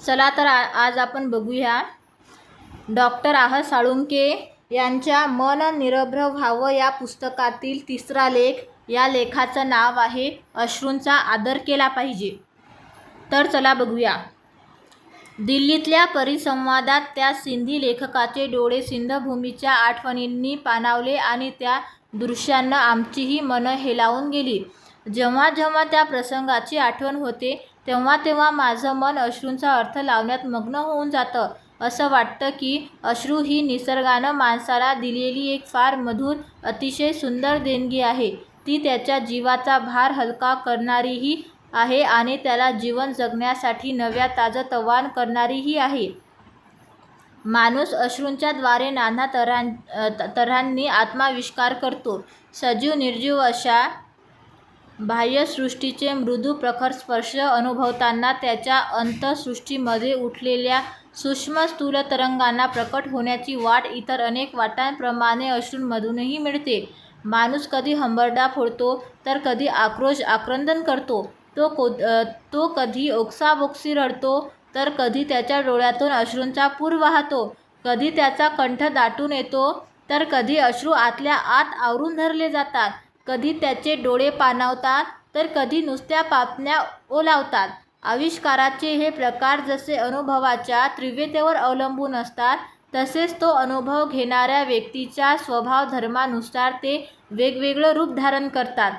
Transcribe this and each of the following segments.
चला तर आ आज आपण बघूया. डॉक्टर आह साळुंके यांच्या मन निरभ्र व्हावं या पुस्तकातील तिसरा लेख. या लेखाचं नाव आहे अश्रूंचा आदर केला पाहिजे. तर चला बघूया. दिल्लीतल्या परिसंवादात त्या सिंधी लेखकाचे डोळे सिंधभूमीच्या आठवणींनी पाणावले आणि त्या दृश्यांना आमचीही मनं हेलावून गेली. जेव्हा जेव्हा त्या प्रसंगाची आठवण होते तेव्हा तेव्हा माझं मन अश्रूंचा अर्थ लावण्यात मग्न होऊन जातं. असं वाटतं की अश्रू ही निसर्गानं माणसाला दिलेली एक फार मधुर अतिशय सुंदर देणगी आहे. ती त्याच्या जीवाचा भार हलका करणारीही आहे आणि त्याला जीवन जगण्यासाठी नव्या ताजतवान करणारीही आहे. माणूस अश्रूंच्या द्वारे नाना तऱ्हां तऱ्हांनी आत्माविष्कार करतो. सजीव निर्जीव अशा बाह्यसृष्टीचे मृदू प्रखर स्पर्श अनुभवताना त्याच्या अंतसृष्टीमध्ये उठलेल्या सूक्ष्म स्थूल तरंगांना प्रकट होण्याची वाट इतर अनेक वाटांप्रमाणे अश्रूंमधूनही मिळते. माणूस कधी हंबरडा फोडतो तर कधी आक्रोश आक्रंदन करतो. तो को तो कधी ओक्साबोक्सी रडतो तर कधी त्याच्या डोळ्यातून अश्रूंचा पूर वाहतो. कधी त्याचा कंठ दाटून येतो तर कधी अश्रू आतल्या आत आवरून धरले जातात. कधी त्याचे डोळे पाणावतात तर कधी नुसत्या पापण्या ओलावतात. आविष्काराचे हे प्रकार जसे अनुभवाच्या तीव्रतेवर अवलंबून असतात तसेच तो अनुभव घेणाऱ्या व्यक्तीच्या स्वभाव धर्मानुसार ते वेगवेगळं रूप धारण करतात.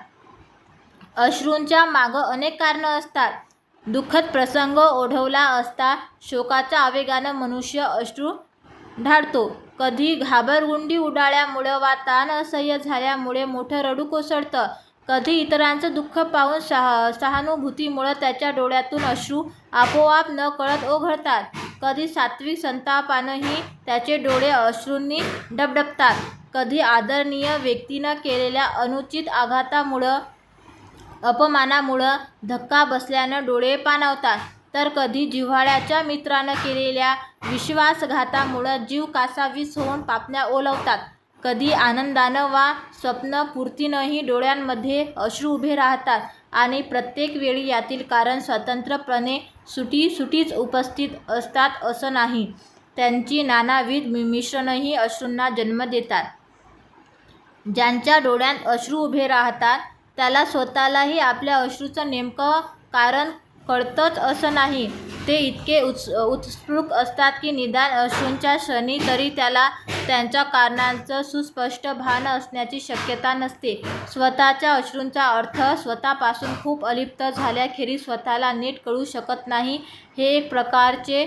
अश्रूंच्या मागं अनेक कारणं असतात. दुःखद प्रसंग ओढवला असता शोकाच्या आवेगानं मनुष्य अश्रू ढाळतो. कधी घाबरगुंडी उडाल्यामुळं वा ताण असह्य झाल्यामुळे मोठं रडू कोसळतं. कधी इतरांचं दुःख पाहून सहा सहानुभूतीमुळं त्याच्या डोळ्यातून अश्रू आपोआप न कळत ओघळतात. कधी सात्विक संतापानंही त्याचे डोळे अश्रूंनी डबडबतात. कधी आदरणीय व्यक्तीनं केलेल्या अनुचित आघातामुळं अपमानामुळं धक्का बसल्यानं डोळे पाणावतात. तर कधी जिव्हाळ्याच्या मित्रानं केलेल्या विश्वासघातामुळं जीव कासावीस होऊन पापण्या ओलवतात. कधी आनंदानं वा स्वप्नपूर्तीनंही डोळ्यांमध्ये अश्रू उभे राहतात. आणि प्रत्येक वेळी यातील कारण स्वतंत्रपणे सुटी सुटीच उपस्थित असतात असं नाही. त्यांची नानाविध मि अश्रूंना जन्म देतात. ज्यांच्या डोळ्यात अश्रू उभे राहतात त्याला स्वतःलाही आपल्या अश्रूचं नेमकं कारण कळतंच असं नाही. ते इतके उत्स उत्सुक असतात की निदान अश्रूंच्या क्षणी तरी त्याला त्यांच्या कारणांचं सुस्पष्ट भान असण्याची शक्यता नसते. स्वतःच्या अश्रूंचा अर्थ स्वतःपासून खूप अलिप्त झाल्याखेरीज स्वतःला नीट कळू शकत नाही. हे एक प्रकारचे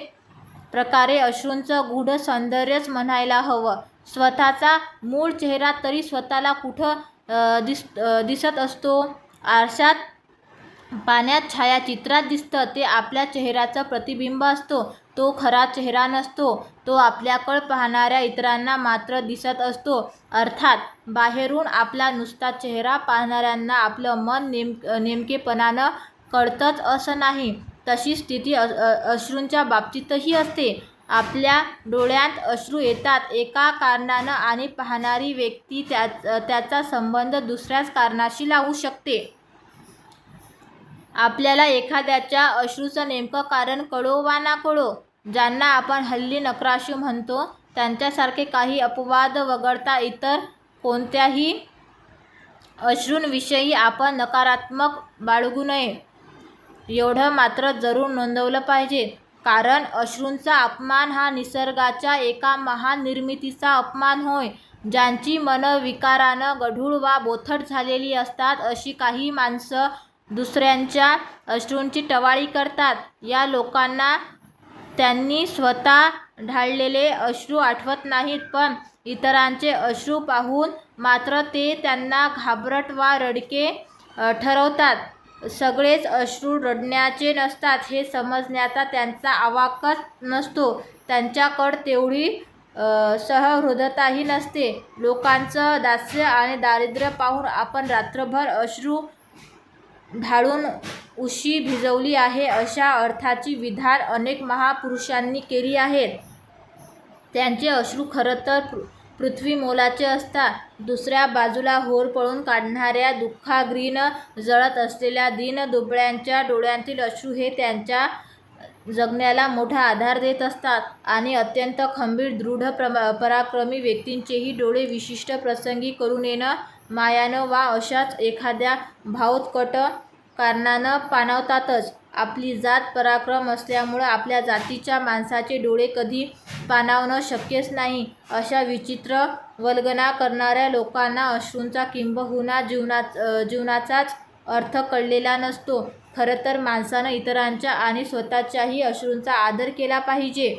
प्रकारे अश्रूंचं गूढ सौंदर्यच म्हणायला हवं. स्वतःचा मूळ चेहरा तरी स्वतःला कुठं दिस दिसत असतो? आरशात पाण्यात छायाचित्रात दिसतं ते आपल्या चेहऱ्याचं प्रतिबिंब असतो. तो खरा चेहरा नसतो. तो आपल्याकडं पाहणाऱ्या इतरांना मात्र दिसत असतो. अर्थात बाहेरून आपला नुसता चेहरा पाहणाऱ्यांना आपलं मन नेम नेमकेपणानं कळतंच असं नाही. तशी स्थिती अ अश्रूंच्या बाबतीतही असते. आपल्या डोळ्यात अश्रू येतात. एका कारणानं आणि पाहणारी व्यक्ती त्या त्याचा संबंध दुसऱ्याच कारणाशी लावू शकते. आपल्याला एखाद्याच्या अश्रूचं नेमकं कारण कळो वा ना कळो ज्यांना आपण हल्ली नकराशू म्हणतो त्यांच्यासारखे काही अपवाद वगळता इतर कोणत्याही अश्रूंविषयी आपण नकारात्मक बाळगू नये. एवढं मात्र जरूर नोंदवलं पाहिजे. कारण अश्रूंचा अपमान हा निसर्गाच्या एका महान निर्मितीचा अपमान होय ज्यांची मनं विकारानं गढूळ वा बोथट झालेली असतात अशी काही माणसं दुसऱ्यांच्या अश्रूंची टवाळी करतात. या लोकांना त्यांनी स्वतः ढाळलेले अश्रू आठवत नाहीत पण इतरांचे अश्रू पाहून मात्र ते त्यांना घाबरट वा रडके ठरवतात. सगळेच अश्रू रडण्याचे नसतात हे समजण्याचा त्यांचा आवाकच नसतो. त्यांच्याकडं तेवढी अ, नसते. लोकांचं दास्य आणि दारिद्र्य पाहून आपण रात्रभर अश्रू ढाळून उशी भिजवली आहे अशा अर्थाची विधान अनेक महापुरुषांनी केली आहेत. त्यांचे अश्रू खरं तर पृ पृथ्वी मोलाचे असतात. दुसऱ्या बाजूला होर पळून काढणाऱ्या दुःखाग्रीन जळत असलेल्या दीनदुबळ्यांच्या डोळ्यांतील अश्रू हे त्यांच्या जगण्याला मोठा आधार देत असतात आणि अत्यंत खंबीर दृढ प्रमा पराक्रमी व्यक्तींचेही डोळे विशिष्ट प्रसंगी करून येणं मायानं वा अशाच एखाद्या भावोत्कट कारणानं पाणावतातच आपली जात पराक्रम असल्यामुळं आपल्या जातीच्या माणसाचे डोळे कधी पाणावणं शक्यच नाही. अशा विचित्र वल्गना करणाऱ्या लोकांना अश्रूंचा किंबहुना जीवना जीवनाचाच अर्थ कळलेला नसतो. खरं तर माणसानं इतरांच्या आणि स्वतःच्याही अश्रूंचा आदर केला पाहिजे.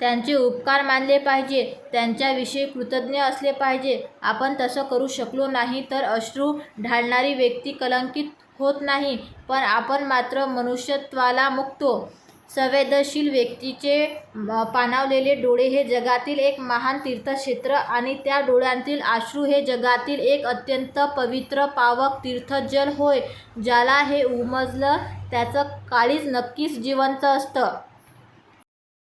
त्यांचे उपकार मानले पाहिजे त्यांच्याविषयी कृतज्ञ असले पाहिजे. आपण तसं करू शकलो नाही तर अश्रू ढाळणारी व्यक्ती कलंकित होत नाही पण आपण मात्र मनुष्यत्वाला मुकतो. संवेदनशील व्यक्तीचे पाणावलेले डोळे हे जगातील एक महान तीर्थक्षेत्र आणि त्या डोळ्यांतील आश्रू हे जगातील एक अत्यंत पवित्र पावक तीर्थजल होय ज्याला हे उमजलं त्याचं काळीज नक्कीच जिवंत असतं.